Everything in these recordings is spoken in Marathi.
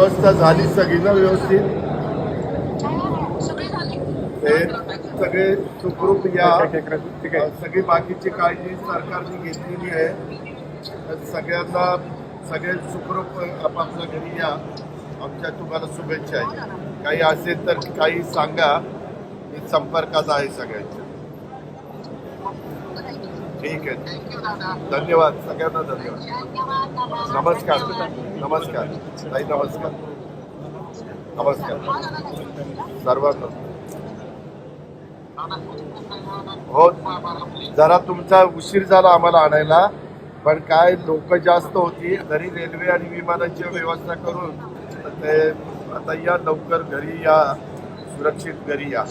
व्यवस्था झाली सगळी ना व्यवस्थित. हे सगळे सुखरूप या. सगळी बाकीची काळजी सरकारने घेतलेली आहे. तर सगळ्यांना सगळे सुखरूप आपापल्या घरी या. आमच्या तुम्हाला शुभेच्छा आहे. काही असेल तर काही सांगा. मी संपर्कात आहे सगळ्यांच्या. ठीक आहे. धन्यवाद. सगळ्यांना धन्यवाद. नमस्कार. नमस्कार. ताई नमस्कार. नमस्कार. सर्वांना. हो जरा तुमचा उशीर झाला आम्हाला आणायला पण काय लोक जास्त होती घरी रेल्वे आणि विमानाची व्यवस्था करून ते आता या लवकर घरी या सुरक्षित घरी या.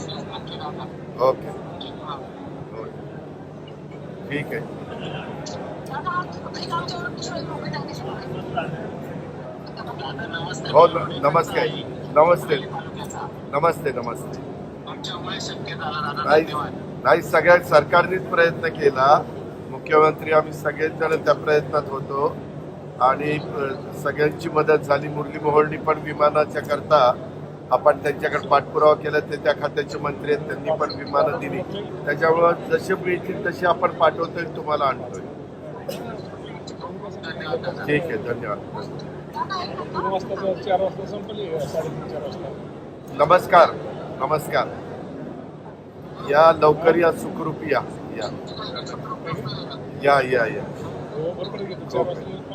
Okay okay. ठीक आहे. हो नमस्ते. नमस्कार नमस्ते. नमस्ते नमस्ते. नाही सगळ्या सरकारनेच प्रयत्न केला. मुख्यमंत्री आम्ही सगळेच जण त्या प्रयत्नात होतो. आणि सगळ्यांची मदत झाली. मुरली मोहोळनी पण विमानाच्या करता आपण त्यांच्याकडे पाठपुरावा केला ते त्या खात्याचे मंत्री आहेत त्यांनी पण विमानं दिली. त्याच्यामुळं जसे मिळतील तसे आपण पाठवतोय तुम्हाला आणतोय. ठीक आहे धन्यवाद. नमस्कार नमस्कार. या लवकर या सुखरूप या. या. या या या.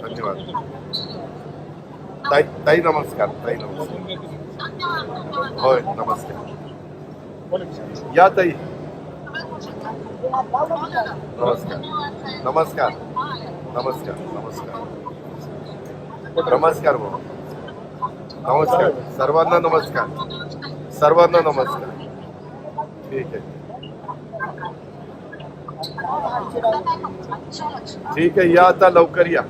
धन्यवाद. ताई नमस्कार ताई नमस्कार. नमस्कार. या ताई. नमस्कार. नमस्कार. नमस्कार नमस्कार. नमस्कार भाऊ. नमस्कार. सर्वांना नमस्कार. सर्वांना नमस्कार. ठीक आहे. ठीक आहे, या आता लवकर या.